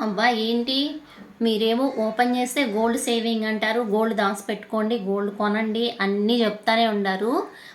అబ్బా ఏంటి? మీరేమో ఓపెన్ చేస్తే గోల్డ్ సేవింగ్ అంటారు గోల్డ్ దాచిపెట్టుకోండి గోల్డ్ కొనండి అన్నీ చెప్తానే ఉన్నారు.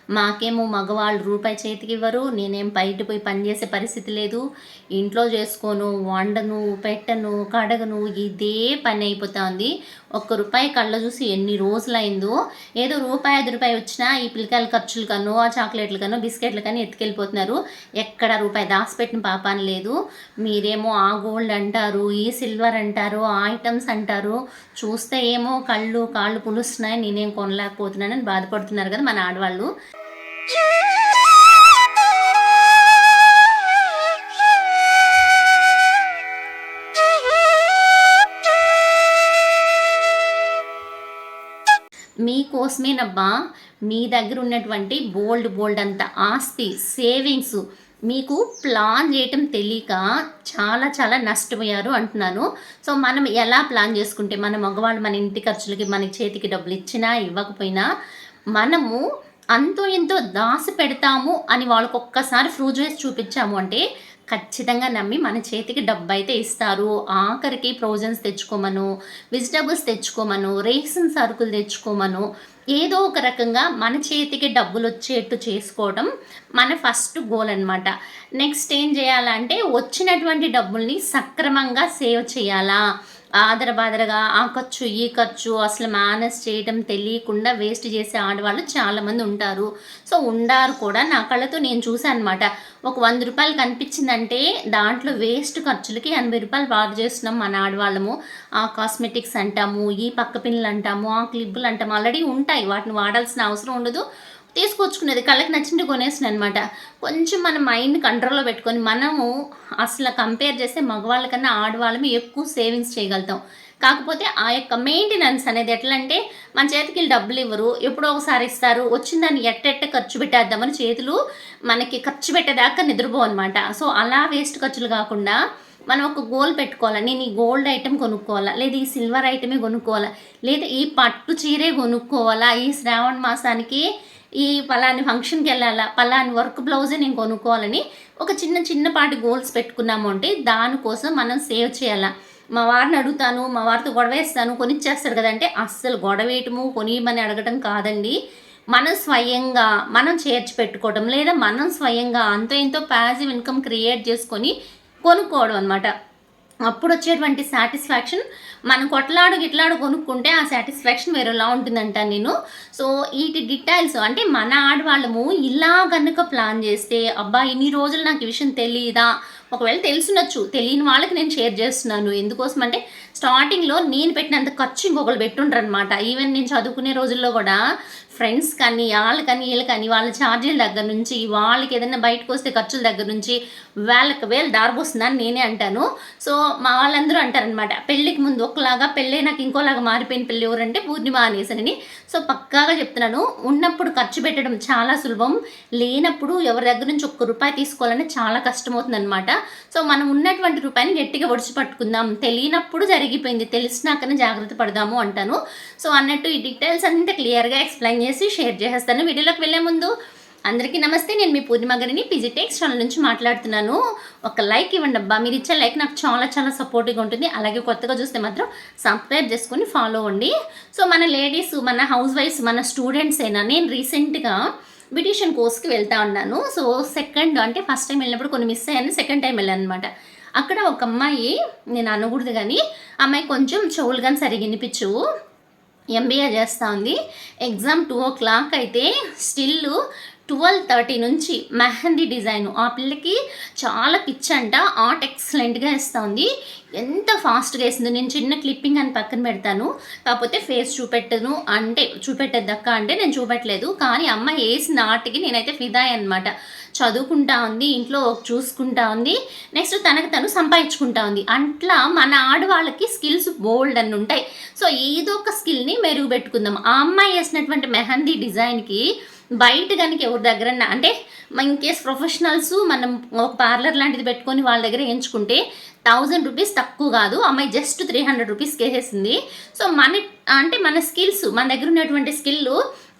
మాకేమో మగవాళ్ళు రూపాయి చేతికి ఇవ్వరు నేనేం బయట పోయి పనిచేసే పరిస్థితి లేదు. ఇంట్లో చేసుకోను వండను పెట్టను కడగను ఇదే పని అయిపోతుంది. ఒక్క రూపాయి కళ్ళ చూసి ఎన్ని రోజులైందో. ఏదో రూపాయి ఐదు రూపాయి వచ్చినా ఈ పిల్లకాయల ఖర్చులు కనో ఆ చాక్లెట్లు కనో బిస్కెట్లు కానీ ఎత్తుకెళ్ళిపోతున్నారు. ఎక్కడ రూపాయి దాచిపెట్టిన పాపాన లేదు. మీరేమో ఆ గోల్డ్ అంటారు ఈ సిల్వర్ అంటారు ఆ ఐటమ్స్ అంటారు. చూస్తే ఏమో కళ్ళు కాళ్ళు పులుస్తున్నాయి నేనేం కొనలేకపోతున్నానని బాధపడుతున్నారు కదా మన ఆడవాళ్ళు. మీకోసమేనబ్బా. మీ దగ్గర ఉన్నటువంటి బోల్డ్ బోల్డ్ అంత ఆస్తి సేవింగ్స్ మీకు ప్లాన్ చేయటం తెలియక చాలా చాలా నష్టపోయారు అంటున్నాను. సో మనం ఎలా ప్లాన్ చేసుకుంటే మన మగవాళ్ళు మన ఇంటి ఖర్చులకి మన చేతికి డబ్బులు ఇచ్చినా ఇవ్వకపోయినా మనము అంతో ఎంతో దాసి పెడతాము అని వాళ్ళకి ఒక్కసారి ప్రూవ్ చేసి చూపించాము అంటే ఖచ్చితంగా నమ్మి మన చేతికి డబ్బు అయితే ఇస్తారు. ఆఖరికి ప్రోజన్స్ తెచ్చుకోమను వెజిటబుల్స్ తెచ్చుకోమను రేషన్ సరుకులు తెచ్చుకోమను. ఏదో ఒక రకంగా మన చేతికి డబ్బులు వచ్చేట్టు చేసుకోవడం మన ఫస్ట్ గోల్ అనమాట నెక్స్ట్ ఏం చేయాలంటే వచ్చినటువంటి డబ్బుల్ని సక్రమంగా సేవ్ చేయాలా? ఆదరబాదరగా ఆ ఖర్చు ఈ ఖర్చు అసలు మేనేజ్ చేయడం తెలియకుండా వేస్ట్ చేసే ఆడవాళ్ళు చాలామంది ఉంటారు. సో ఉండారు కూడా నా కళ్ళతో నేను చూశాను అనమాట ఒక వంద రూపాయలు కనిపించిందంటే దాంట్లో వేస్ట్ ఖర్చులకి ఎనభై రూపాయలు బాగు చేస్తున్నాం మన ఆడవాళ్ళము. ఆ కాస్మెటిక్స్ అంటాము ఈ పక్క పిన్నులు అంటాము ఆ క్లిప్పులు అంటాము. ఆల్రెడీ ఉంటాయి. వాటిని వాడాల్సిన అవసరం ఉండదు. తీసుకొచ్చుకునేది కళ్ళకి నచ్చింది కొనేసిన అనమాట కొంచెం మన మైండ్ కంట్రోల్లో పెట్టుకొని మనము అసలు కంపేర్ చేస్తే మగవాళ్ళ కన్నా ఆడవాళ్ళమే ఎక్కువ సేవింగ్స్ చేయగలుగుతాం. కాకపోతే ఆ యొక్క మెయింటెనెన్స్ అనేది ఎట్లా అంటే మన చేతికి డబ్బులు ఇవ్వరు ఎప్పుడో ఒకసారి ఇస్తారు వచ్చిన దాన్ని ఎట్టెట్ట ఖర్చు పెట్టేద్దామని చేతులు మనకి ఖర్చు పెట్టేదాకా నిద్రపోవు అనమాట సో అలా వేస్ట్ ఖర్చులు కాకుండా మనం ఒక గోల్ పెట్టుకోవాలా నేను ఈ గోల్డ్ ఐటెం కొనుక్కోవాలా లేదా ఈ సిల్వర్ ఐటమే కొనుక్కోవాలా లేదా ఈ పట్టు చీరే కొనుక్కోవాలా ఈ శ్రావణ మాసానికి ఈ పలాని ఫంక్షన్కి వెళ్ళాలా పలాని వర్క్ బ్లౌజే నేను కొనుక్కోవాలని ఒక చిన్న చిన్నపాటి గోల్స్ పెట్టుకున్నాము అంటే దానికోసం మనం సేవ్ చేయాలా. మా వారిని అడుగుతాను మా వారితో గొడవేస్తాను కొనిచ్చేస్తారు కదంటే అస్సలు గొడవేయటము కొనియమని అడగటం కాదండి. మనం స్వయంగా మనం చేర్చి పెట్టుకోవడం లేదా మనం స్వయంగా అంతో ఎంతో ప్యాసివ్ ఇన్కమ్ క్రియేట్ చేసుకొని కొనుక్కోవడం అనమాట అప్పుడు వచ్చేటువంటి సాటిస్ఫాక్షన్ మనం కొట్లాడు గిట్లాడు కొనుక్కుంటే ఆ సాటిస్ఫాక్షన్ వేరేలా ఉంటుందంట నేను. సో వీటి డీటెయిల్స్ అంటే మన ఆడవాళ్ళము ఇలా కనుక ప్లాన్ చేస్తే అబ్బా ఇన్ని రోజులు నాకు ఈ విషయం తెలియదా ఒకవేళ తెలుసునొచ్చు తెలియని వాళ్ళకి నేను షేర్ చేస్తున్నాను. ఎందుకోసం అంటే స్టార్టింగ్లో నేను పెట్టినంత ఖర్చు ఇంకొకరు పెట్టుండ్రు అనమాట ఈవెన్ నేను చదువుకునే రోజుల్లో కూడా ఫ్రెండ్స్ కానీ వాళ్ళు కానీ వీళ్ళు కానీ వాళ్ళ ఛార్జీల దగ్గర నుంచి వాళ్ళకి ఏదైనా బయటకు వస్తే ఖర్చుల దగ్గర నుంచి వాళ్ళకి వేలు దారిపోస్తుందని నేనే అంటాను. సో మా వాళ్ళందరూ అంటారనమాట పెళ్ళికి ముందు ఒకలాగా పెళ్ళి నాకు ఇంకోలాగా మారిపోయిన పెళ్ళి ఎవరంటే పూర్ణిమ అనేసని సో పక్కాగా చెప్తున్నాను ఉన్నప్పుడు ఖర్చు పెట్టడం చాలా సులభం. లేనప్పుడు ఎవరి దగ్గర నుంచి ఒక్క రూపాయి తీసుకోవాలని చాలా కష్టమవుతుంది అనమాట సో మనం ఉన్నటువంటి రూపాయిని గట్టిగా ఒడిచి పట్టుకుందాం. తెలియనప్పుడు జరిగిపోయింది తెలిసినాకనే జాగ్రత్త పడదాము అంటాను. సో అన్నట్టు ఈ డీటెయిల్స్ అంతా క్లియర్గా ఎక్స్ప్లెయిన్ అనేసి షేర్ చేసేస్తాను. వీడియోలోకి వెళ్ళే ముందు అందరికీ నమస్తే. నేను మీ పూర్ణిమ గారిని పిజిటెక్స్ ఛానల్ నుంచి మాట్లాడుతున్నాను. ఒక లైక్ ఇవ్వండి అబ్బా. మీరు ఇచ్చే లైక్ నాకు చాలా చాలా సపోర్టివ్గా ఉంటుంది. అలాగే కొత్తగా చూస్తే మాత్రం సబ్స్క్రైబ్ చేసుకుని ఫాలో అవ్వండి. సో మన లేడీస్ మన హౌస్ వైఫ్స్ మన స్టూడెంట్స్ అయినా నేను రీసెంట్గా బ్యూటిషియన్ కోర్స్కి వెళ్తా ఉన్నాను. సో సెకండ్ అంటే ఫస్ట్ టైం వెళ్ళినప్పుడు కొన్ని మిస్ అయ్యాను. సెకండ్ టైం వెళ్ళాను అనమాట అక్కడ ఒక అమ్మాయి నేను అనకూడదు కానీ అమ్మాయి కొంచెం చెవులు కానీ సరిగ్గా వినిపించు ఎంబీఏ చేస్తూ ఉంది. ఎగ్జామ్ టూ ఓ క్లాక్ అయితే స్టిల్ ట్వెల్వ్ థర్టీ నుంచి మెహందీ డిజైన్. ఆ పిల్లకి చాలా పిచ్ అంట. ఆర్ట్ ఎక్సలెంట్గా ఇస్తుంది ఎంత ఫాస్ట్గా వేసింది. నేను చిన్న క్లిప్పింగ్ అని పక్కన పెడతాను. కాకపోతే ఫేస్ చూపెట్టను. అంటే చూపెట్టేదక్క అంటే నేను చూపెట్టలేదు. కానీ అమ్మ వేసిన ఆర్ట్కి నేనైతే ఫిదాయి అనమాట చదువుకుంటా ఉంది. ఇంట్లో చూసుకుంటా ఉంది. నెక్స్ట్ తనకు తను సంపాదించుకుంటా ఉంది. అట్లా మన ఆడవాళ్ళకి స్కిల్స్ బోల్డ్ అని ఉంటాయి. సో ఏదో ఒక స్కిల్ని మెరుగుపెట్టుకుందాం. ఆ అమ్మాయి వేసినటువంటి మెహందీ డిజైన్కి బయట కనుక ఎవరి దగ్గర అంటే ఇన్ కేస్ ప్రొఫెషనల్స్ మనం ఒక పార్లర్ లాంటిది పెట్టుకొని వాళ్ళ దగ్గర ఎంచుకుంటే థౌజండ్ రూపీస్ తక్కువ కాదు. అమ్మాయి జస్ట్ త్రీ హండ్రెడ్ రూపీస్కి వేసేసింది సో మన అంటే మన స్కిల్స్ మన దగ్గర ఉన్నటువంటి స్కిల్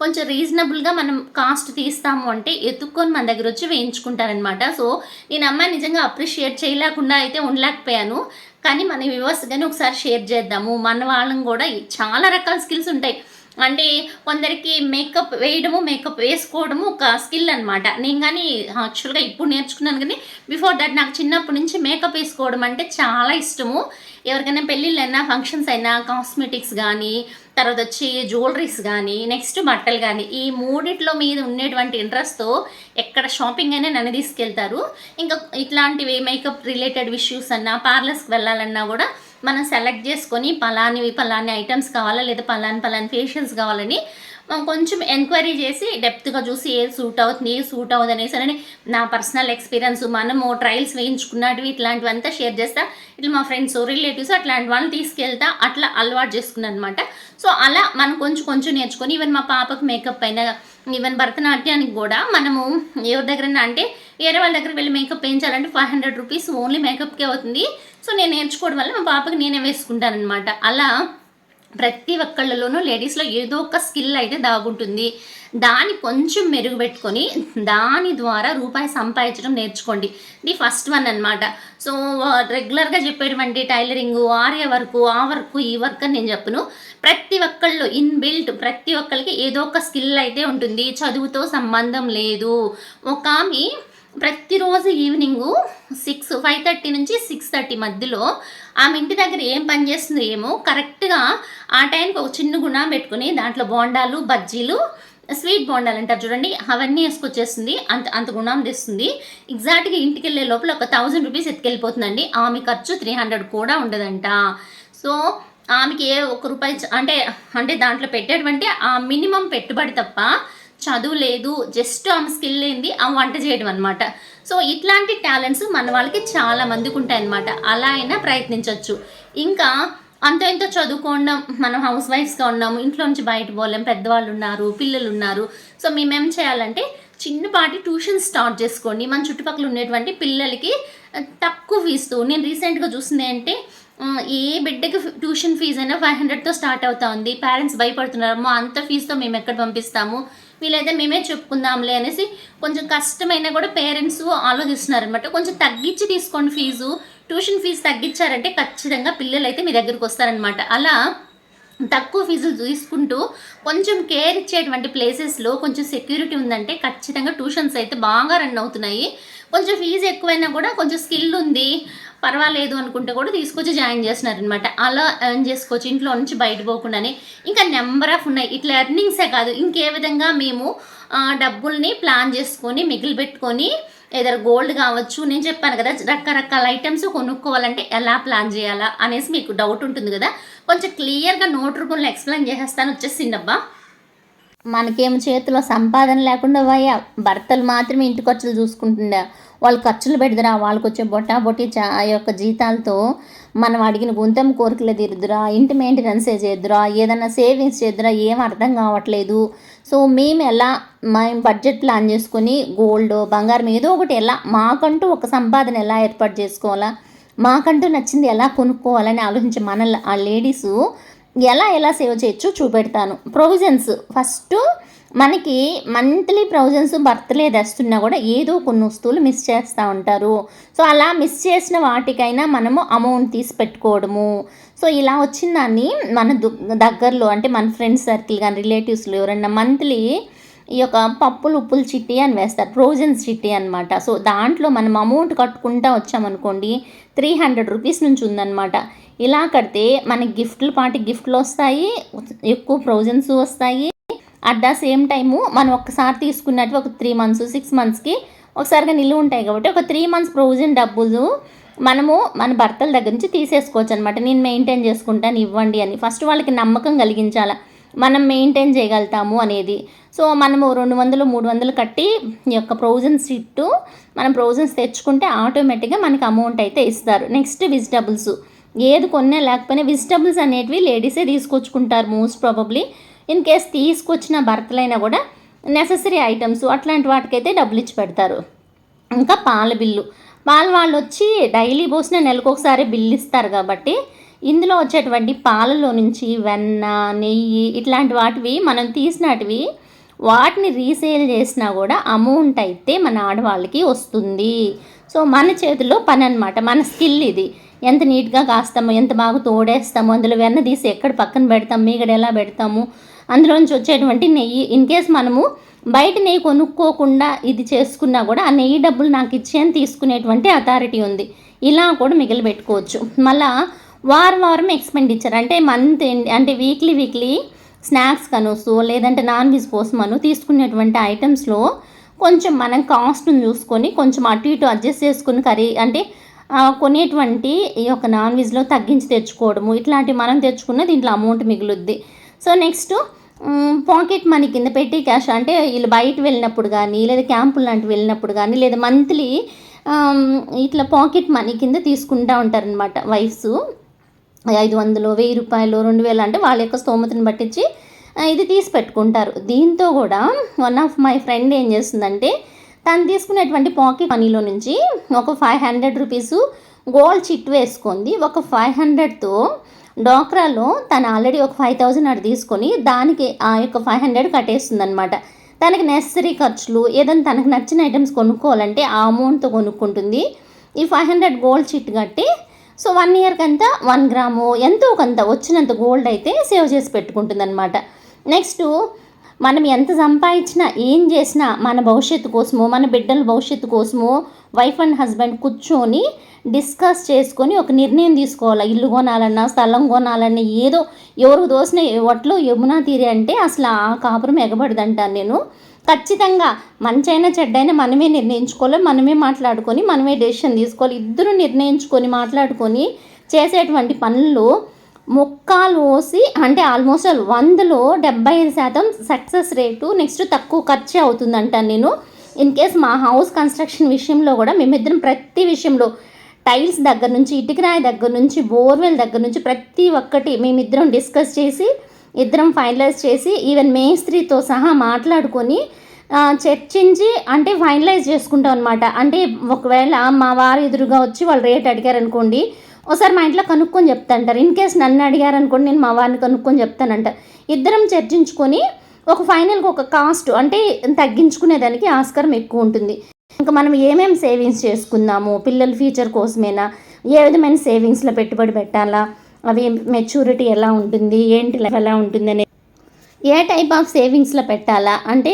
కొంచెం రీజనబుల్గా మనం కాస్ట్ తీస్తాము అంటే ఎత్తుక్కొని మన దగ్గర వచ్చి వేయించుకుంటారనమాట సో నేను అమ్మాయి నిజంగా అప్రిషియేట్ చేయలేకుండా అయితే ఉండలేకపోయాను. కానీ మన వ్యూవర్స్ కానీ ఒకసారి షేర్ చేద్దాము. మన వాళ్ళని కూడా చాలా రకాల స్కిల్స్ ఉంటాయి. అంటే కొందరికి మేకప్ వేయడము మేకప్ వేసుకోవడము ఒక స్కిల్ అనమాట నేను కానీ యాక్చువల్గా ఇప్పుడు నేర్చుకున్నాను కానీ బిఫోర్ దట్ నాకు చిన్నప్పటి నుంచి మేకప్ వేసుకోవడం అంటే చాలా ఇష్టము. ఎవరికైనా పెళ్ళిళ్ళైనా ఫంక్షన్స్ అయినా కాస్మెటిక్స్ కానీ తర్వాత వచ్చి జ్యువెలరీస్ కానీ నెక్స్ట్ బట్టలు కానీ ఈ మూడిట్లో మీద ఉండేటువంటి ఇంట్రెస్ట్తో ఎక్కడ షాపింగ్ అయినా నన్ను తీసుకెళ్తారు. ఇంకా ఇట్లాంటివి మేకప్ రిలేటెడ్ ఇష్యూస్ అన్నా పార్లర్స్కి వెళ్ళాలన్నా కూడా మనం సెలెక్ట్ చేసుకొని పలానివి పలాని ఐటమ్స్ కావాలా లేదా పలాని పలాని ఫేషియల్స్ కావాలని కొంచెం ఎంక్వైరీ చేసి డెప్త్గా చూసి ఏది సూట్ అవుతుంది ఏది సూట్ అవుతుంది అనేసి అని నా పర్సనల్ ఎక్స్పీరియన్స్ మనము ట్రయల్స్ వేయించుకున్నటివి ఇట్లాంటివంతా షేర్ చేస్తా. ఇట్లా మా ఫ్రెండ్స్ రిలేటివ్స్ అట్లాంటి వాళ్ళని తీసుకెళ్తా అట్లా అలవాటు చేసుకున్నాను అనమాట సో అలా మనం కొంచెం కొంచెం నేర్చుకొని ఈవెన్ మా పాపకు మేకప్ అయినా ఈవెన్ భరతనాట్యానికి కూడా మనము ఎవరి దగ్గర అంటే వేరే వాళ్ళ దగ్గర వెళ్ళి మేకప్ వేయించాలంటే ఫైవ్ హండ్రెడ్ రూపీస్ ఓన్లీ మేకప్కే అవుతుంది. సో నేను నేర్చుకోవడం వల్ల మా పాపకి నేనే వేసుకుంటాను అనమాట అలా ప్రతి ఒక్కళ్ళలోనూ లేడీస్లో ఏదో ఒక స్కిల్ అయితే దాగుంటుంది. దాన్ని కొంచెం మెరుగుపెట్టుకొని దాని ద్వారా రూపాయి సంపాదించడం నేర్చుకోండి. ఇది ఫస్ట్ వన్ అనమాట సో రెగ్యులర్గా చెప్పేటువంటి టైలరింగ్ ఆర్య వర్క్ ఆ వర్క్ ఈ వర్క్ అని నేను చెప్పను. ప్రతి ఒక్కళ్ళు ఇన్బిల్ట్ ప్రతి ఒక్కరికి ఏదో ఒక స్కిల్ అయితే ఉంటుంది. చదువుతో సంబంధం లేదు. ఒక ఆమె ప్రతిరోజు ఈవినింగు సిక్స్ ఫైవ్ థర్టీ నుంచి సిక్స్ థర్టీ మధ్యలో ఆమె ఇంటి దగ్గర ఏం పని చేస్తుందో ఏమో కరెక్ట్గా ఆ టైంకి ఒక చిన్న గుణం పెట్టుకుని దాంట్లో బోండాలు బజ్జీలు స్వీట్ బోండాలు అంటారు చూడండి. అవన్నీ వేసుకొచ్చేస్తుంది. అంత అంత గుణం తెస్తుంది. ఎగ్జాక్ట్గా ఇంటికి వెళ్ళే లోపల ఒక థౌజండ్ రూపీస్ ఎత్తుకెళ్ళిపోతుందండి. ఆమె ఖర్చు త్రీ హండ్రెడ్ కూడా ఉండదంట. సో ఆమెకి ఏ ఒక్క రూపాయి అంటే అంటే దాంట్లో పెట్టేటువంటి ఆ మినిమం పెట్టుబడి తప్ప చదువు లేదు జస్ట్ ఆమె స్కిల్ ఏంది ఆ వంట చేయడం అనమాట సో ఇట్లాంటి టాలెంట్స్ మన వాళ్ళకి చాలా మందికి ఉంటాయన్నమాట అలా అయినా ప్రయత్నించవచ్చు ఇంకా అంత ఇంత చదువుకోవడం మనం హౌస్ వైఫ్స్గా ఉన్నాము ఇంట్లో నుంచి బయట పోలేం పెద్దవాళ్ళు ఉన్నారు పిల్లలు ఉన్నారు. సో మేమేం చేయాలంటే చిన్నపాటి ట్యూషన్ స్టార్ట్ చేసుకోండి. మన చుట్టుపక్కల ఉండేటువంటి పిల్లలకి తక్కువ ఫీజుతో నేను రీసెంట్గా చూసింది అంటే ఏ బిడ్డకి ట్యూషన్ ఫీజు అయినా ఫైవ్ హండ్రెడ్తో స్టార్ట్ అవుతా ఉంది. పేరెంట్స్ భయపడుతున్నారు అంత ఫీజుతో మేము ఎక్కడ పంపిస్తాము? వీలైతే మేమే చెప్పుకుందాంలే అనేసి కొంచెం కష్టమైనా కూడా పేరెంట్స్ ఆలోచిస్తున్నారనమాట కొంచెం తగ్గించి తీసుకోండి ఫీజు. ట్యూషన్ ఫీజు తగ్గించారంటే ఖచ్చితంగా పిల్లలు అయితే మీ దగ్గరికి వస్తారనమాట అలా తక్కువ ఫీజులు తీసుకుంటూ కొంచెం కేర్ ఇచ్చేటువంటి ప్లేసెస్లో కొంచెం సెక్యూరిటీ ఉందంటే ఖచ్చితంగా ట్యూషన్స్ అయితే బాగా రన్ అవుతున్నాయి. కొంచెం ఫీజు ఎక్కువైనా కూడా కొంచెం స్కిల్ ఉంది. పర్వాలేదు అనుకుంటే కూడా తీసుకొచ్చి జాయిన్ చేస్తున్నారనమాట అలా ఎర్న్ చేసుకోవచ్చు ఇంట్లో నుంచి బయట పోకుండానే. ఇంకా నెంబర్ ఆఫ్ ఉన్నాయి. ఇట్లా ఎర్నింగ్సే కాదు. ఇంకే విధంగా మేము డబ్బుల్ని ప్లాన్ చేసుకొని మిగిలి పెట్టుకొని ఏదైనా గోల్డ్ కావచ్చు. నేను చెప్పాను కదా రకరకాల ఐటమ్స్ కొనుక్కోవాలంటే ఎలా ప్లాన్ చేయాలా అనేసి మీకు డౌట్ ఉంటుంది కదా. కొంచెం క్లియర్గా నోట్ రూపంలో ఎక్స్ప్లెయిన్ చేసేస్తాను. వచ్చేసిందబ్బా మనకేం చేతిలో సంపాదన లేకుండా పోయా భర్తలు మాత్రమే ఇంటి ఖర్చులు చూసుకుంటుండే. వాళ్ళు ఖర్చులు పెడదురా వాళ్ళకి వచ్చే బొట్టా బొట్టి చా ఆ యొక్క జీతాలతో మనం అడిగిన గుంతం కోరికలు తీరుదురా ఇంటి మెయింటెనెన్స్ చేద్దురా ఏదైనా సేవింగ్స్ చేద్దురా ఏం అర్థం కావట్లేదు. సో మేము ఎలా మేము బడ్జెట్ ప్లాన్ చేసుకొని గోల్డ్ బంగారం ఏదో ఒకటి ఎలా మాకంటూ ఒక సంపాదన ఎలా ఏర్పాటు చేసుకోవాలా మాకంటూ నచ్చింది ఎలా కొనుక్కోవాలని ఆలోచించే మన ఆ లేడీసు ఎలా ఎలా సేవ్ చేయొచ్చు చూపెడతాను. ప్రొవిజన్స్ ఫస్ట్ మనకి మంత్లీ ప్రొవిజన్స్ బర్త్డే తెస్తున్నా కూడా ఏదో కొన్ని వస్తువులు మిస్ చేస్తూ ఉంటారు. సో అలా మిస్ చేసిన వాటికైనా మనము అమౌంట్ తీసి పెట్టుకోవడము. సో ఇలా వచ్చిన దాన్ని మన దు- దగ్గరలో అంటే మన ఫ్రెండ్స్ సర్కిల్ కానీ రిలేటివ్స్లో ఎవరైనా మంత్లీ ఈ యొక్క పప్పులు ఉప్పులు చిట్టి అని వేస్తారు. ప్రొవిజన్స్ చిట్టి అనమాట సో దాంట్లో మనం అమౌంట్ కట్టుకుంటా వచ్చామనుకోండి త్రీ హండ్రెడ్ రూపీస్ నుంచి ఉందన్నమాట. ఇలా కడితే మనకి గిఫ్ట్లు పాటి గిఫ్ట్లు వస్తాయి ఎక్కువ ప్రొవిజన్స్ వస్తాయి. అట్ ద సేమ్ టైము మనం ఒక్కసారి తీసుకున్నట్టు ఒక త్రీ మంత్స్ సిక్స్ మంత్స్కి ఒకసారిగా నిల్వ ఉంటాయి కాబట్టి ఒక త్రీ మంత్స్ ప్రొవిజన్ డబ్బులు మనము మన భర్తల దగ్గర నుంచి తీసేసుకోవచ్చు అనమాట నేను మెయింటైన్ చేసుకుంటాను ఇవ్వండి అని. ఫస్ట్ వాళ్ళకి నమ్మకం కలిగించాల. మనం మెయింటైన్ చేయగలుగుతాము అనేది. సో మనము రెండు వందలు మూడు వందలు కట్టి ఈ యొక్క ప్రొవిజన్స్ ఇట్టు మనం ప్రొవిజన్స్ తెచ్చుకుంటే ఆటోమేటిక్గా మనకి అమౌంట్ అయితే ఇస్తారు. నెక్స్ట్ వెజిటబుల్స్ ఏది కొన్నా లేకపోయినా వెజిటబుల్స్ అనేటివి లేడీసే తీసుకొచ్చుకుంటారు మోస్ట్ ప్రాబబ్లీ ఇన్ కేస్ తీసుకొచ్చిన భర్తలైనా కూడా నెససరీ ఐటమ్స్ అట్లాంటి వాటికైతే డబ్బులు ఇచ్చి పెడతారు. ఇంకా పాల బిల్లు. పాల వాళ్ళు వచ్చి డైలీ పోసిన నెలకు ఒకసారి బిల్లు ఇస్తారు కాబట్టి ఇందులో వచ్చేటువంటి పాలలో నుంచి వెన్న నెయ్యి ఇట్లాంటి వాటివి మనం తీసినటివి వాటిని రీసేల్ చేసినా కూడా అమౌంట్ అయితే మన ఆడవాళ్ళకి వస్తుంది. సో మన చేతిలో పని అనమాట మన స్కిల్ ఇది. ఎంత నీట్గా కాస్తాము ఎంత బాగా తోడేస్తాము అందులో వెన్న తీసి ఎక్కడ పక్కన పెడతాము మీగడ ఎలా పెడతాము అందులోంచి వచ్చేటువంటి నెయ్యి. ఇన్ కేస్ మనము బయట నెయ్యి కొనుక్కోకుండా ఇది చేసుకున్నా కూడా ఆ నెయ్యి డబ్బులు నాకు ఇచ్చే అని తీసుకునేటువంటి అథారిటీ ఉంది. ఇలా కూడా మిగిలి పెట్టుకోవచ్చు. మళ్ళా వారం వారం ఎక్స్పెండిచర్ అంటే మంత్ అంటే వీక్లీ వీక్లీ స్నాక్స్ కనుసు లేదంటే నాన్ వెజ్ కోసమను తీసుకునేటువంటి ఐటమ్స్లో కొంచెం మనం కాస్ట్ని చూసుకొని కొంచెం అటు ఇటు అడ్జస్ట్ చేసుకుని కర్రీ అంటే కొనేటువంటి ఈ యొక్క నాన్ వెజ్లో తగ్గించి తెచ్చుకోవడము. ఇట్లాంటివి మనం తెచ్చుకున్న దీంట్లో అమౌంట్ మిగులుద్ది. సో నెక్స్ట్ పాకెట్ మనీ కింద పెట్టి క్యాష్ అంటే వీళ్ళు బయట వెళ్ళినప్పుడు కానీ లేదా క్యాంపులు లాంటివి వెళ్ళినప్పుడు కానీ లేదా మంత్లీ ఇట్లా పాకెట్ మనీ కింద తీసుకుంటూ ఉంటారనమాట వైఫ్స్ ఐదు వందలు వెయ్యి రూపాయలు రెండు వేలు అంటే వాళ్ళ యొక్క స్తోమతను పట్టించి ఇది తీసి పెట్టుకుంటారు. దీంతో కూడా వన్ ఆఫ్ మై ఫ్రెండ్ ఏం చేస్తుందంటే తను తీసుకునేటువంటి పాకెట్ మనీలో నుంచి ఒక five hundred rupees gold chit వేసుకుంది. ఒక ఫైవ్ హండ్రెడ్తో డోక్రాలో తను ఆల్రెడీ ఒక ఫైవ్ థౌజండ్ అటు తీసుకొని దానికి ఆ యొక్క ఫైవ్ హండ్రెడ్ కట్టేస్తుంది అనమాట తనకి నెసరీ ఖర్చులు ఏదైనా తనకు నచ్చిన ఐటమ్స్ కొనుక్కోవాలంటే ఆ అమౌంట్తో కొనుక్కుంటుంది. ఈ ఫైవ్ హండ్రెడ్ గోల్డ్ చిట్ కట్టి సో వన్ ఇయర్కి అంతా వన్ గ్రాము ఎంతో కొంత వచ్చినంత గోల్డ్ అయితే సేవ్ చేసి పెట్టుకుంటుంది అనమాట నెక్స్ట్ మనం ఎంత సంపాదించినా ఏం చేసినా మన భవిష్యత్తు కోసమో మన బిడ్డల భవిష్యత్తు కోసమో వైఫ్ అండ్ హస్బెండ్ కూర్చొని డిస్కస్ చేసుకొని ఒక నిర్ణయం తీసుకోవాలి. ఇల్లు కొనాలన్నా స్థలం కొనాలన్నా ఏదో ఎవరు దోసిన ఒట్లో యమునా తీరే అంటే అసలు ఆ కాపురం ఎగబడదంటాను నేను. ఖచ్చితంగా మంచైనా చెడ్డైనా మనమే నిర్ణయించుకోవాలి మనమే మాట్లాడుకొని మనమే డెసిషన్ తీసుకోవాలి. ఇద్దరు నిర్ణయించుకొని మాట్లాడుకొని చేసేటువంటి పనులు ముక్కాలు పోసి అంటే ఆల్మోస్ట్ ఆల్ వందలో డెబ్బై ఐదు శాతం సక్సెస్ రేటు నెక్స్ట్ తక్కువ ఖర్చే అవుతుందంట నేను. ఇన్ కేస్ మా హౌస్ కన్స్ట్రక్షన్ విషయంలో కూడా మేమిద్దరం ప్రతి విషయంలో టైల్స్ దగ్గర నుంచి ఇటుకరాయి దగ్గర నుంచి బోర్వెల్ దగ్గర నుంచి ప్రతి ఒక్కటి మేమిద్దరం డిస్కస్ చేసి ఇద్దరం ఫైనలైజ్ చేసి ఈవెన్ మేస్త్రితో సహా మాట్లాడుకొని చర్చించి అంటే ఫైనలైజ్ చేసుకుంటాం అనమాట అంటే ఒకవేళ మా వారు ఎదురుగా వచ్చి వాళ్ళు రేట్ అడిగారనుకోండి ఒకసారి మా ఇంట్లో కనుక్కొని చెప్తాంటారు ఇన్ కేస్ నన్ను అడిగారు అనుకోండి నేను మా వారిని కనుక్కొని చెప్తానంటారు ఇద్దరం చర్చించుకొని ఒక ఫైనల్గా ఒక కాస్ట్ అంటే తగ్గించుకునేదానికి ఆస్కారం ఎక్కువ ఉంటుంది. ఇంకా మనం ఏమేమి సేవింగ్స్ చేసుకుందాము? పిల్లల ఫ్యూచర్ కోసమేనా? ఏ విధమైన సేవింగ్స్లో పెట్టుబడి పెట్టాలా? అవి మెచ్యూరిటీ ఎలా ఉంటుంది? ఏంటి life ఎలా ఉంటుంది అనే ఏ టైప్ ఆఫ్ సేవింగ్స్లో పెట్టాలా? అంటే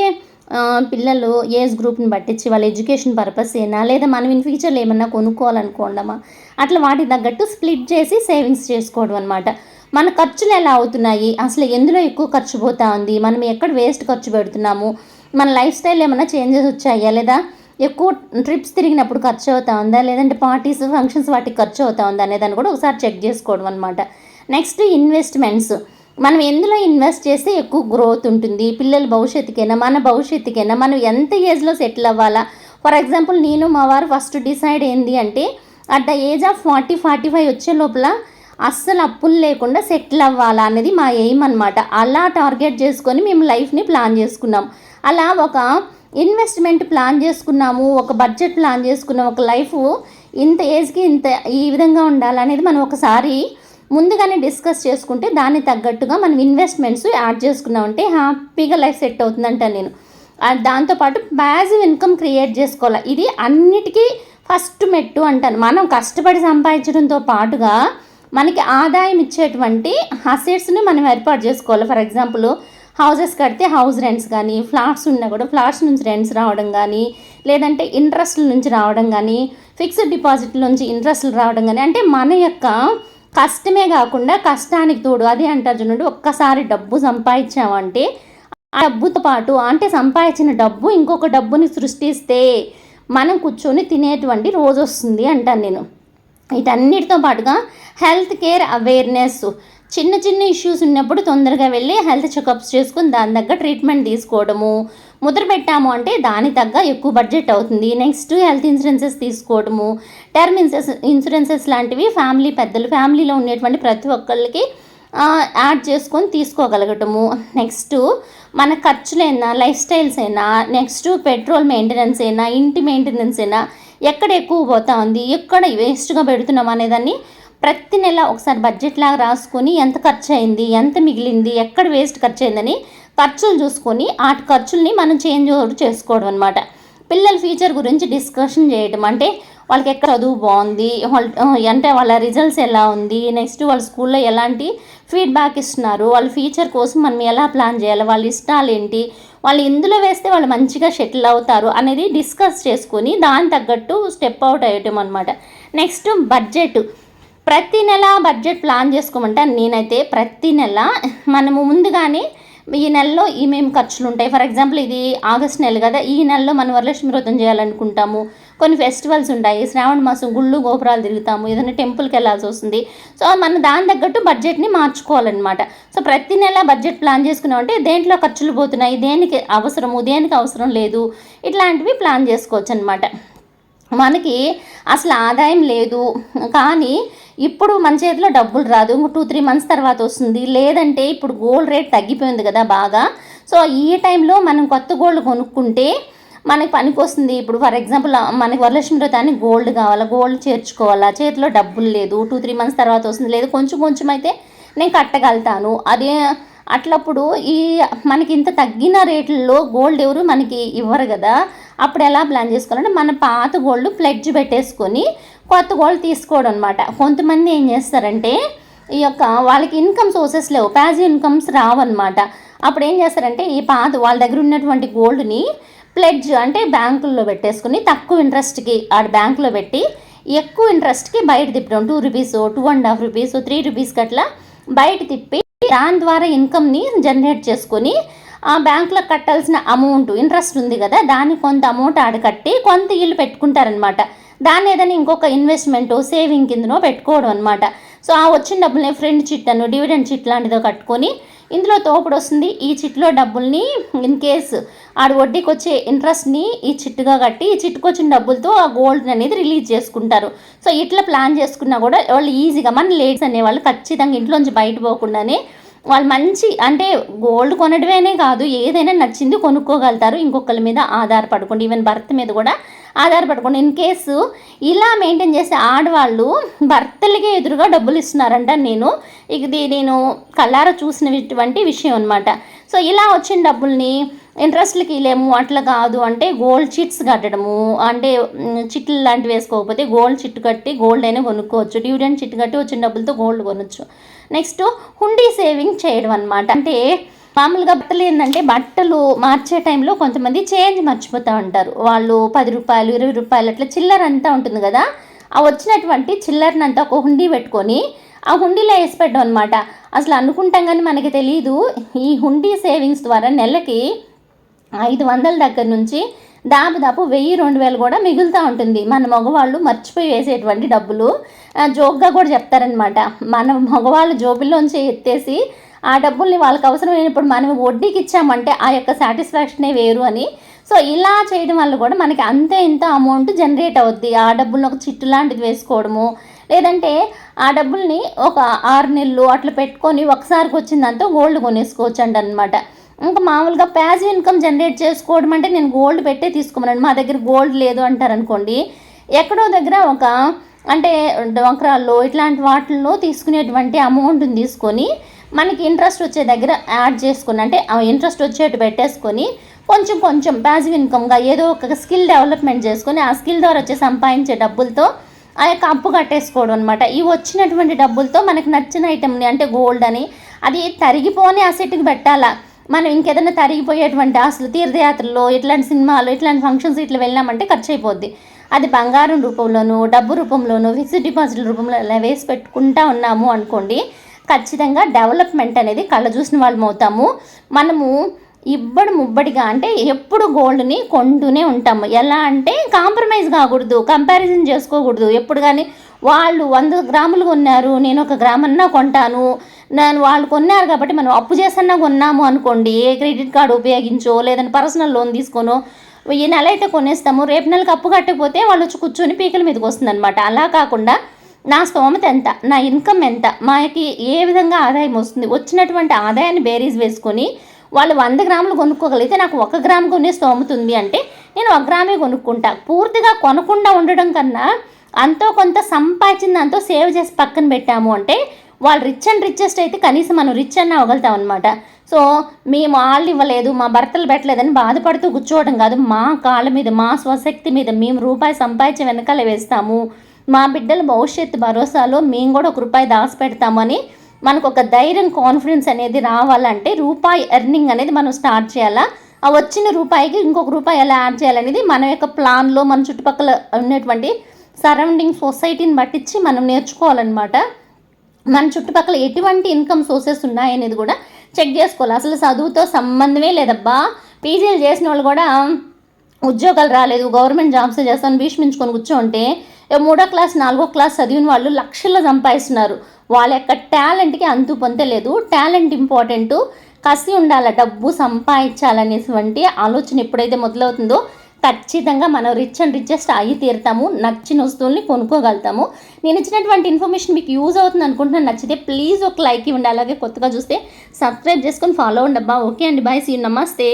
పిల్లలు ఏజ్ గ్రూప్ని పట్టించి వాళ్ళ ఎడ్యుకేషన్ పర్పస్ ఏనా? లేదా మనం ఇన్ ఫ్యూచర్లో ఏమన్నా కొనుక్కోవాలనుకోండమా? అట్లా వాటికి తగ్గట్టు స్ప్లిట్ చేసి సేవింగ్స్ చేసుకోవడం అనమాట మన ఖర్చులు ఎలా అవుతున్నాయి? అసలు ఎందులో ఎక్కువ ఖర్చు పోతా ఉంది? మనం ఎక్కడ వేస్ట్ ఖర్చు పెడుతున్నాము? మన లైఫ్ స్టైల్ ఏమైనా చేంజెస్ వచ్చాయా? లేదా ఎక్కువ ట్రిప్స్ తిరిగినప్పుడు ఖర్చు అవుతా ఉందా? లేదంటే పార్టీస్ ఫంక్షన్స్ వాటికి ఖర్చు అవుతా ఉందా? అనేదాన్ని కూడా ఒకసారి చెక్ చేసుకోవడం అనమాట నెక్స్ట్ ఇన్వెస్ట్మెంట్స్. మనం ఎందులో ఇన్వెస్ట్ చేస్తే ఎక్కువ గ్రోత్ ఉంటుంది? పిల్లల భవిష్యత్తుకైనా మన భవిష్యత్తుకైనా మనం ఎంత ఏజ్లో సెటిల్ అవ్వాలా? ఫర్ ఎగ్జాంపుల్ నేను మా వారు ఫస్ట్ డిసైడ్ ఏంది అంటే at the age of forty forty five వచ్చే లోపల అస్సలు అప్పులు లేకుండా సెటిల్ అవ్వాలా అనేది మా ఎయిమ్ అనమాట అలా టార్గెట్ చేసుకొని మేము లైఫ్ని ప్లాన్ చేసుకున్నాం. అలా ఒక ఇన్వెస్ట్మెంట్ ప్లాన్ చేసుకున్నాము ఒక బడ్జెట్ ప్లాన్ చేసుకున్నాం ఒక లైఫ్ ఇంత ఏజ్కి ఇంత ఈ విధంగా ఉండాలనేది మనం ఒకసారి ముందుగానే డిస్కస్ చేసుకుంటే దానికి తగ్గట్టుగా మనం ఇన్వెస్ట్మెంట్స్ యాడ్ చేసుకున్నామంటే హ్యాపీగా లైఫ్ సెట్ అవుతుందంట నేను. దాంతోపాటు ప్యాజివ్ ఇన్కమ్ క్రియేట్ చేసుకోవాలి. ఇది అన్నిటికీ ఫస్ట్ మెట్టు అంటాను. మనం కష్టపడి సంపాదించడంతో పాటుగా మనకి ఆదాయం ఇచ్చేటువంటి అసెట్స్ని మనం ఏర్పాటు చేసుకోవాలి. ఫర్ ఎగ్జాంపుల్ హౌసెస్ కడితే హౌస్ రెంట్స్ కానీ ఫ్లాట్స్ ఉన్నా కూడా ఫ్లాట్స్ నుంచి రెంట్స్ రావడం కానీ లేదంటే ఇంట్రెస్ట్ల నుంచి రావడం కానీ ఫిక్స్డ్ డిపాజిట్ల నుంచి ఇంట్రెస్ట్లు రావడం కానీ అంటే మన యొక్క కష్టమే కాకుండా కష్టానికి తోడు అదే అంటారు చూడండి. ఒక్కసారి డబ్బు సంపాదించామంటే ఆ డబ్బుతో పాటు అంటే సంపాదించిన డబ్బు ఇంకొక డబ్బుని సృష్టిస్తే మనం కూర్చొని తినేటువంటి రోజు వస్తుంది అంటాను నేను. వీటన్నిటితో పాటుగా హెల్త్ కేర్ అవేర్నెస్ చిన్న చిన్న ఇష్యూస్ ఉన్నప్పుడు తొందరగా వెళ్ళి హెల్త్ చెకప్స్ చేసుకుని దాని తగ్గ ట్రీట్మెంట్ తీసుకోవడము. ముద్ర పెట్టాము అంటే దాని తగ్గ ఎక్కువ బడ్జెట్ అవుతుంది. నెక్స్ట్ హెల్త్ ఇన్సూరెన్సెస్ తీసుకోవడము. టర్మ్ ఇన్సూరెన్స్ ఇన్సూరెన్సెస్ లాంటివి ఫ్యామిలీ పెద్దలు ఫ్యామిలీలో ఉండేటువంటి ప్రతి ఒక్కళ్ళకి యాడ్ చేసుకొని తీసుకోగలగటము. నెక్స్ట్ మన ఖర్చులైనా లైఫ్ స్టైల్స్ అయినా నెక్స్ట్ పెట్రోల్ మెయింటెనెన్స్ అయినా ఇంటి మెయింటెనెన్స్ అయినా ఎక్కడ ఎక్కువ పోతా ఉంది ఎక్కడ వేస్ట్గా పెడుతున్నాం అనేదాన్ని ప్రతి నెల ఒకసారి బడ్జెట్ లాగా రాసుకొని ఎంత ఖర్చు అయింది ఎంత మిగిలింది ఎక్కడ వేస్ట్ ఖర్చు అయిందని ఖర్చులు చూసుకొని ఆ ఖర్చుల్ని మనం చేంజ్ చేసుకోవడం అనమాట పిల్లల ఫ్యూచర్ గురించి డిస్కషన్ చేయటం. అంటే వాళ్ళకి ఎక్కడ చదువు బాగుంది వాళ్ళ అంటే వాళ్ళ రిజల్ట్స్ ఎలా ఉంది నెక్స్ట్ వాళ్ళ స్కూల్లో ఎలాంటి ఫీడ్బ్యాక్ ఇస్తున్నారు వాళ్ళ ఫ్యూచర్ కోసం మనం ఎలా ప్లాన్ చేయాలి వాళ్ళ ఇష్టాలు ఏంటి వాళ్ళు ఇందులో వేస్తే వాళ్ళు మంచిగా సెటిల్ అవుతారు అనేది డిస్కస్ చేసుకొని దాని తగ్గట్టు స్టెప్ అవుట్ అయ్యటం అనమాట నెక్స్ట్ బడ్జెట్ ప్రతి నెల బడ్జెట్ ప్లాన్ చేసుకోమంటే నేనైతే ప్రతి నెల మనము ముందుగానే ఈ నెలలో ఏమేమి ఖర్చులు ఉంటాయి? ఫర్ ఎగ్జాంపుల్ ఇది ఆగస్ట్ నెల కదా ఈ నెలలో మనం వరలక్ష్మి వ్రతం చేయాలనుకుంటాము. కొన్ని ఫెస్టివల్స్ ఉంటాయి శ్రావణ మాసం గుళ్ళు గోపురాలు తిరుగుతాము ఏదైనా టెంపుల్కి వెళ్ళాల్సి వస్తుంది. సో మనం దాని తగ్గట్టు బడ్జెట్ని మార్చుకోవాలన్నమాట. సో ప్రతి నెల బడ్జెట్ ప్లాన్ చేసుకున్నామంటే దేంట్లో ఖర్చులు పోతున్నాయి దేనికి అవసరము దేనికి అవసరం లేదు ఇట్లాంటివి ప్లాన్ చేసుకోవచ్చు అనమాట మనకి అసలు ఆదాయం లేదు. కానీ ఇప్పుడు మన చేతిలో డబ్బులు రాదు. ఇంకో టూ త్రీ మంత్స్ తర్వాత వస్తుంది. లేదంటే ఇప్పుడు గోల్డ్ రేట్ తగ్గిపోయింది కదా బాగా. సో ఈ టైంలో మనం కొత్త గోల్డ్ కొనుక్కుంటే మనకి పనికి వస్తుంది. ఇప్పుడు ఫర్ ఎగ్జాంపుల్ మనకి వరలక్ష్మి వ్రతానికి గోల్డ్ కావాలా? గోల్డ్ చేర్చుకోవాలా? చేతిలో డబ్బులు లేదు. టూ త్రీ మంత్స్ తర్వాత వస్తుంది. లేదు కొంచెం కొంచెం అయితే నేను కట్టగలుగుతాను. అదే అట్లప్పుడు ఈ మనకి ఇంత తగ్గిన రేట్లలో గోల్డ్ ఎవరు మనకి ఇవ్వరు కదా. అప్పుడు ఎలా ప్లాన్ చేసుకోవాలంటే మన పాత గోల్డ్ ప్లెడ్జ్ పెట్టేసుకొని కొత్త గోల్డ్ తీసుకోవడం అనమాట కొంతమంది ఏం చేస్తారంటే ఈ యొక్క వాళ్ళకి ఇన్కమ్ సోర్సెస్ లేవు ప్యాసివ్ ఇన్కమ్స్ రావన్నమాట. అప్పుడు ఏం చేస్తారంటే ఈ పాత వాళ్ళ దగ్గర ఉన్నటువంటి గోల్డ్ని ప్లెడ్జ్ అంటే బ్యాంకుల్లో పెట్టేసుకుని తక్కువ ఇంట్రెస్ట్కి ఆడ బ్యాంకులో పెట్టి ఎక్కువ ఇంట్రెస్ట్కి బయట తిప్పడం. Two rupees two and half rupees three రూపీస్కి అట్లా బయట తిప్పి దాని ద్వారా ఇన్కమ్ని జనరేట్ చేసుకొని ఆ బ్యాంకులో కట్టాల్సిన అమౌంట్ ఇంట్రెస్ట్ ఉంది కదా దాన్ని కొంత అమౌంట్ ఆడ కట్టి కొంత ఇల్లు పెట్టుకుంటారనమాట. దాన్ని ఏదైనా ఇంకొక ఇన్వెస్ట్మెంట్ సేవింగ్ కిందనో పెట్టుకోవడం అనమాట. సో ఆ వచ్చిన డబ్బుల్ని ఫ్రెండ్ చిట్ అను డివిడెండ్ చిట్ లాంటిదో కట్టుకొని ఇందులో తోపుడు వస్తుంది. ఈ చిట్లో డబ్బుల్ని ఇన్ కేస్ ఆడ వడ్డీకి వచ్చే ఇంట్రెస్ట్ని ఈ చిట్టుగా కట్టి ఈ చిట్టుకు వచ్చిన డబ్బులతో ఆ గోల్డ్ అనేది రిలీజ్ చేసుకుంటారు. సో ఇట్లా ప్లాన్ చేసుకున్నా కూడా వాళ్ళు ఈజీగా మన లేడీస్ అనేవాళ్ళు ఖచ్చితంగా ఇంట్లోంచి బయట పోకుండానే వాళ్ళు మంచి అంటే గోల్డ్ కొనడమేనే కాదు ఏదైనా నచ్చింది కొనుక్కోగలుగుతారు. ఇంకొకరి మీద ఆధారపడకుండా ఈవెన్ భర్త మీద కూడా ఆధారపడకుండా. ఇన్ కేసు ఇలా మెయింటైన్ చేసే ఆడవాళ్ళు భర్తలకే ఎదురుగా డబ్బులు ఇస్తున్నారంట నేను. ఇది నేను కళ్ళారా చూసినటువంటి విషయం అనమాట సో ఇలా వచ్చిన డబ్బుల్ని ఇంట్రెస్ట్లకి లేము అట్లా కాదు అంటే గోల్డ్ చిట్స్ కట్టడము అంటే చిట్లు లాంటివి వేసుకోకపోతే గోల్డ్ చిట్టు కట్టి గోల్డ్ అయినా కొనుక్కోవచ్చు. డివిడెండ్ చిట్టు కట్టి వచ్చిన డబ్బులతో గోల్డ్ కొనొచ్చు. నెక్స్ట్ హుండీ సేవింగ్ చేయడం అనమాట అంటే మామూలుగా బట్టలు ఏంటంటే బట్టలు మార్చే టైంలో కొంతమంది చేంజ్ మర్చిపోతూ ఉంటారు. వాళ్ళు పది రూపాయలు ఇరవై రూపాయలు అట్లా చిల్లర అంతా ఉంటుంది కదా. ఆ వచ్చినటువంటి చిల్లరనంతా ఒక హుండీ పెట్టుకొని ఆ హుండీలో వేసి పెట్టడం అనమాట అసలు అనుకుంటాం కానీ మనకి తెలియదు ఈ హుండీ సేవింగ్స్ ద్వారా నెలకి ఐదు వందల దగ్గర నుంచి దాదాపు వెయ్యి రెండు వేలు కూడా మిగులుతూ ఉంటుంది. మన మగవాళ్ళు మర్చిపోయి వేసేటువంటి డబ్బులు. జోక్గా కూడా చెప్తారనమాట మన మగవాళ్ళు జోబుల్లోంచి ఎత్తేసి ఆ డబ్బుల్ని వాళ్ళకి అవసరమైనప్పుడు మనం వడ్డీకి ఇచ్చామంటే ఆ యొక్క సాటిస్ఫాక్షనే వేరు అని. సో ఇలా చేయడం వల్ల కూడా మనకి అంతే ఇంత అమౌంట్ జనరేట్ అవుద్ది. ఆ డబ్బుల్ని ఒక చిట్టు లాంటిది వేసుకోవడము. లేదంటే ఆ డబ్బుల్ని ఒక ఆరు నెలలు అట్లా పెట్టుకొని ఒకసారికి వచ్చిందంతా గోల్డ్ కొనేసుకోవచ్చు అండి అనమాట ఇంకా మామూలుగా ప్యాసివ్ ఇన్కమ్ జనరేట్ చేసుకోవడం అంటే నేను గోల్డ్ పెట్టే తీసుకోమన్నాను మా దగ్గర గోల్డ్ లేదు అంటారు అనుకోండి ఎక్కడో దగ్గర ఒక అంటే డోక్రాల్లో ఇట్లాంటి వాటిల్లో తీసుకునేటువంటి అమౌంట్ని తీసుకొని మనకి ఇంట్రెస్ట్ వచ్చే దగ్గర యాడ్ చేసుకుని అంటే ఆ ఇంట్రెస్ట్ వచ్చేట్టు పెట్టేసుకొని కొంచెం కొంచెం ప్యాసివ్ ఇన్కమ్గా ఏదో ఒక స్కిల్ డెవలప్మెంట్ చేసుకొని ఆ స్కిల్ ద్వారా వచ్చే సంపాదించే డబ్బులతో ఆ యొక్క అప్పు కట్టేసుకోవడం అనమాట ఈ వచ్చినటువంటి డబ్బులతో మనకు నచ్చిన ఐటెంని అంటే గోల్డ్ అని అది తరిగిపోని అసెట్కి పెట్టాలా? మనం ఇంకేదైనా తరిగిపోయేటువంటి అసలు తీర్థయాత్రలో ఇట్లాంటి సినిమాలు ఇట్లాంటి ఫంక్షన్స్ ఇట్లా వెళ్ళామంటే ఖర్చు అయిపోద్ది అది బంగారం రూపంలోనూ డబ్బు రూపంలోనూ ఫిక్స్డ్ డిపాజిట్ రూపంలో ఇలా వేసి పెట్టుకుంటా ఉన్నాము అనుకోండి ఖచ్చితంగా డెవలప్మెంట్ అనేది కళ్ళ చూసిన వాళ్ళం అవుతాము. మనము ఇబ్బడి ముబ్బడిగా అంటే ఎప్పుడు గోల్డ్ని కొంటూనే ఉంటాము. ఎలా అంటే కాంప్రమైజ్ కాకూడదు కంపారిజన్ చేసుకోకూడదు. ఎప్పుడు కానీ వాళ్ళు వంద గ్రాములు కొన్నారు నేను ఒక గ్రామన్నా కొంటాను నేను వాళ్ళు కొన్నారు కాబట్టి మనం అప్పు చేసన్నా కొన్నాము అనుకోండి ఏ క్రెడిట్ కార్డు ఉపయోగించో లేదంటే పర్సనల్ లోన్ తీసుకోనో ఈ నెల అయితే కొనేస్తాము. రేపు నెలకు అప్పు కట్టకపోతే వాళ్ళు వచ్చి కూర్చొని పీకల మీదకి వస్తుందన్నమాట. అలా కాకుండా నా స్తోమత ఎంత నా ఇన్కమ్ ఎంత మాకి ఏ విధంగా ఆదాయం వస్తుంది? వచ్చినటువంటి ఆదాయాన్ని బేరీజ్ వేసుకొని వాళ్ళు వంద గ్రాములు కొనుక్కోగలిగితే నాకు ఒక గ్రామ్ కొనే స్తోమత ఉంది అంటే నేను ఒక గ్రామే కొనుక్కుంటా. పూర్తిగా కొనకుండా ఉండడం కన్నా అంతో కొంత సంపాదించిన దాంతో సేవ్ చేసి పక్కన పెట్టాము అంటే వాళ్ళు రిచ్ అండ్ రిచెస్ట్ అయితే కనీసం మనం రిచ్ అన్న అవగలుగుతాం అనమాట సో మేము వాళ్ళు ఇవ్వలేదు మా భర్తలు పెట్టలేదని బాధపడుతూ కూర్చోవడం కాదు. మా కాళ్ళ మీద మా స్వశక్తి మీద మేము రూపాయి సంపాదించి వెనకాల వేస్తాము. మా బిడ్డల భవిష్యత్తు భరోసాలో మేము కూడా ఒక రూపాయి దాచి పెడతామని మనకు ఒక ధైర్యం కాన్ఫిడెన్స్ అనేది రావాలంటే రూపాయి ఎర్నింగ్ అనేది మనం స్టార్ట్ చేయాలా? ఆ వచ్చిన రూపాయికి ఇంకొక రూపాయి ఎలా యాడ్ చేయాలనేది మన యొక్క ప్లాన్లో మన చుట్టుపక్కల ఉన్నటువంటి సరౌండింగ్ సొసైటీని పట్టించి మనం నేర్చుకోవాలన్నమాట. మన చుట్టుపక్కల ఎటువంటి ఇన్కమ్ సోర్సెస్ ఉన్నాయనేది కూడా చెక్ చేసుకోవాలి. అసలు చదువుతో సంబంధమే లేదబ్బా. పీజీలు చేసిన వాళ్ళు కూడా ఉద్యోగాలు రాలేదు గవర్నమెంట్ జాబ్స్ చేస్తాను భీష్మించుకొని కూర్చోంటే మూడో క్లాస్ నాలుగో క్లాస్ చదివిన వాళ్ళు లక్షల్లో సంపాదిస్తున్నారు. వాళ్ళ యొక్క టాలెంట్కి అంతు పొందలేదు లేదు. Talent important. కసి ఉండాలి డబ్బు సంపాదించాలనేటువంటి ఆలోచన ఎప్పుడైతే మొదలవుతుందో ఖచ్చితంగా మనం రిచ్ అండ్ రిచెస్ట్ అయ్యి తీరుతాము నచ్చిన వస్తువుల్ని కొనుక్కోగలుగుతాము. నేను ఇచ్చినటువంటి ఇన్ఫర్మేషన్ మీకు యూజ్ అవుతుంది అనుకుంటున్నాను. నచ్చితే ప్లీజ్ ఒక లైక్ ఇవ్వండి. అలాగే కొత్తగా చూస్తే సబ్స్క్రైబ్ చేసుకొని ఫాలో అవ్వండి అబ్బా. ఓకే అండి. బాయ్ సీ నమస్తే